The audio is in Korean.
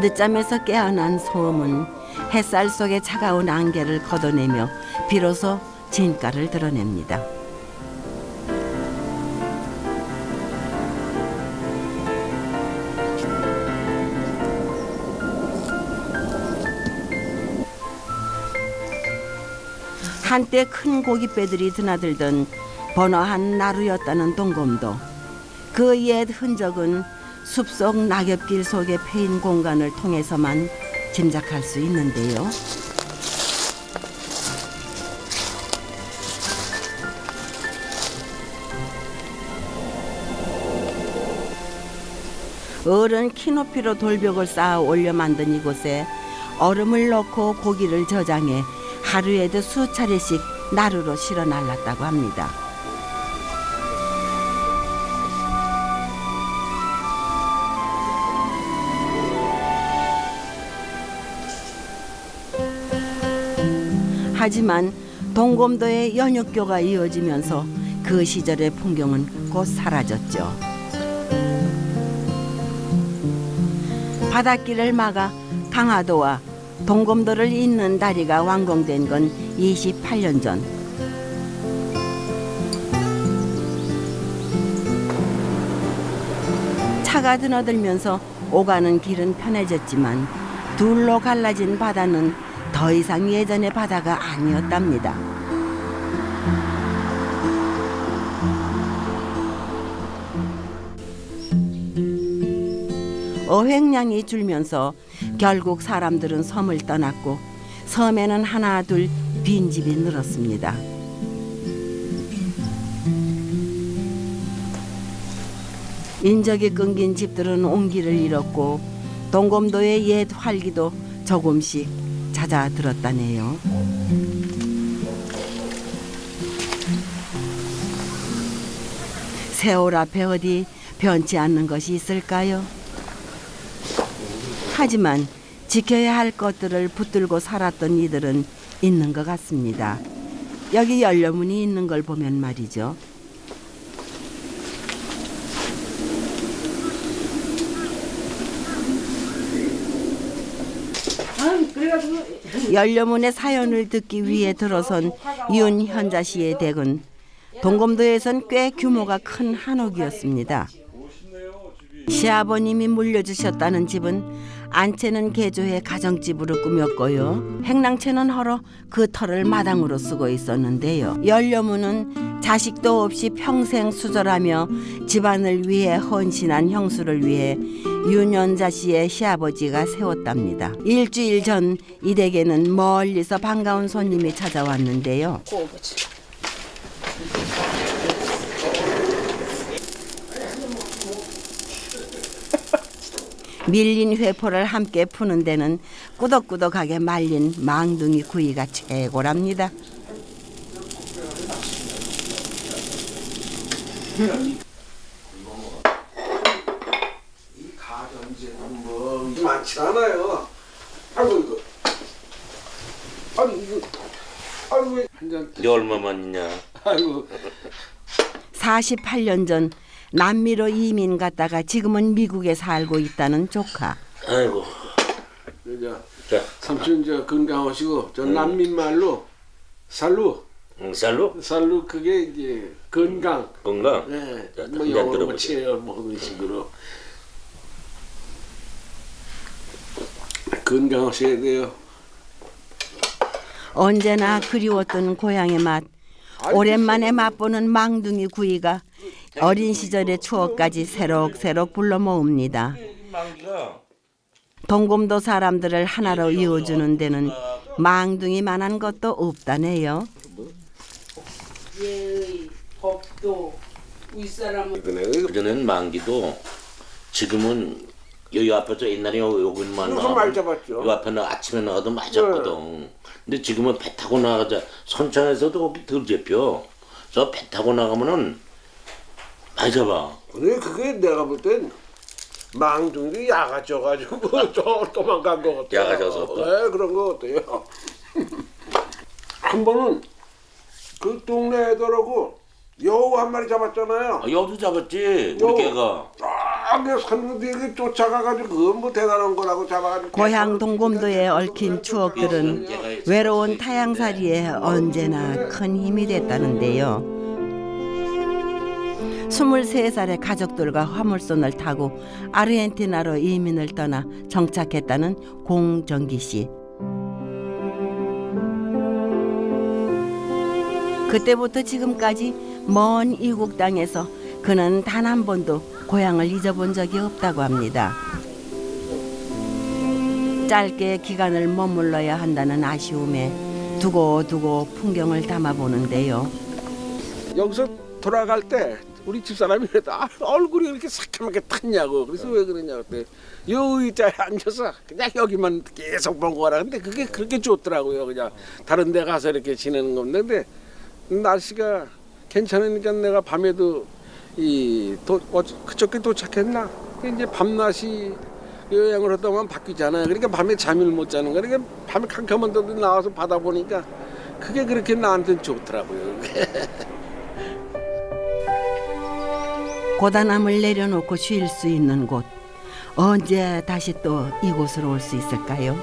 늦잠에서 깨어난 소음은 햇살 속의 차가운 안개를 걷어내며 비로소 진가를 드러냅니다. 한때 큰 고깃배들이 드나들던 번화한 나루였다는 동검도 그 옛 흔적은 숲속 낙엽길 속에 패인 공간을 통해서만 짐작할 수 있는데요. 어른 키높이로 돌벽을 쌓아 올려 만든 이곳에 얼음을 넣고 고기를 저장해 하루에도 수차례씩 나루로 실어 날랐다고 합니다. 하지만 동검도의 연육교가 이어지면서 그 시절의 풍경은 곧 사라졌죠. 바닷길을 막아 강화도와 동검도를 잇는 다리가 완공된 건 28년 전. 차가 드너들면서 오가는 길은 편해졌지만 둘로 갈라진 바다는 더 이상 예전의 바다가 아니었답니다. 어획량이 줄면서 결국 사람들은 섬을 떠났고 섬에는 하나 둘 빈집이 늘었습니다. 인적이 끊긴 집들은 온기를 잃었고 동검도의 옛 활기도 조금씩 잦아들었다네요. 세월 앞에 어디 변치 않는 것이 있을까요? 하지만 지켜야 할 것들을 붙들고 살았던 이들은 있는 것 같습니다. 여기 연료문이 있는 걸 보면 말이죠. 연료문의 사연을 듣기 위해 들어선 윤현자 씨의 댁은 동검도에선 꽤 규모가 큰 한옥이었습니다. 시아버님이 물려주셨다는 집은 안채는 개조해 가정집으로 꾸몄고요. 행랑채는 헐어 그 터를 마당으로 쓰고 있었는데요. 연료문은 자식도 없이 평생 수절하며 집안을 위해 헌신한 형수를 위해 윤연자 씨의 시아버지가 세웠답니다. 일주일 전 이 댁에는 멀리서 반가운 손님이 찾아왔는데요. 밀린 회포를 함께 푸는 데는 꾸덕꾸덕하게 말린 망둥이 구이가 최고랍니다. 이 가전제품 뭐 많지 않아요. 아이고 이거. 아니 이거. 아이고 왜한잔 이제 얼마만 있냐? 아이고 48년 전 남미로 이민 갔다가 지금은 미국에 살고 있다는 조카. 아이고. 저 자, 삼촌 저 건강하시고 저 난민 말로 살루 응, 쌀로 살루 그게 이제 건강. 건강. 네. 자, 뭐 영어로 뭐. 체열 뭐 그런 식으로 건강하셔야 돼요. 언제나 그리웠던 고향의 맛. 오랜만에 맛보는 망둥이 구이가 어린 시절의 추억까지 새록새록 불러 모읍니다. 동검도 사람들을 하나로 이어주는 데는 망둥이만한 것도 없다네요. 법도 윗사람은. 그전에는 망기도 지금은 여기 앞에서 옛날에 여기만 잡았죠. 요 앞에는 아침에 나가도 맞았거든. 근데 지금은 배 타고 나가자 선창에서도 거기 덜 잡혀. 저 배 타고 나가면은 많이 잡아. 근데 그게 내가 볼 땐 망둥이 야가 져가지고 저 도망간 거 같아요. 야가 져서? 네 그런 거 같아요. 한 번은 그 동네 애들하고 여우 한 마리 잡았잖아요. 아, 여도 잡았지. 여우. 우리 개가. 아 저기 산 뒤에 쫓아가가지고 그건 뭐 대단한 거라고 잡아가지고 고향 동검도에 얽힌 추억들은 외로운 타향살이에 언제나 큰 힘이 됐다는데요. 23살의 가족들과 화물선을 타고 아르헨티나로 이민을 떠나 정착했다는 공정기 씨. 그때부터 지금까지 먼 이국 땅에서 그는 단 한 번도 고향을 잊어본 적이 없다고 합니다. 짧게 기간을 머물러야 한다는 아쉬움에 두고두고 풍경을 담아보는데요. 여기서 돌아갈 때 우리 집사람이 그랬다 아, 얼굴이 이렇게 새카맣게 탔냐고. 그래서 왜 그러냐고 그때 요 의자에 앉아서 그냥 여기만 계속 보고 가라. 근데 그게 그렇게 좋더라고요. 그냥 다른 데 가서 이렇게 지내는 건데 근데 날씨가 괜찮으니까 내가 밤에도 이 도, 어, 그저께 도착했나? 이제 밤낮이 여행을 하다 보면 바뀌잖아요. 그러니까 밤에 잠을 못 자는 거야. 그러니까 밤에 캄캄한 데도 나와서 바다 보니까 그게 그렇게 나한테는 좋더라고요 고단함을 내려놓고 쉴 수 있는 곳. 언제 다시 또 이곳으로 올 수 있을까요?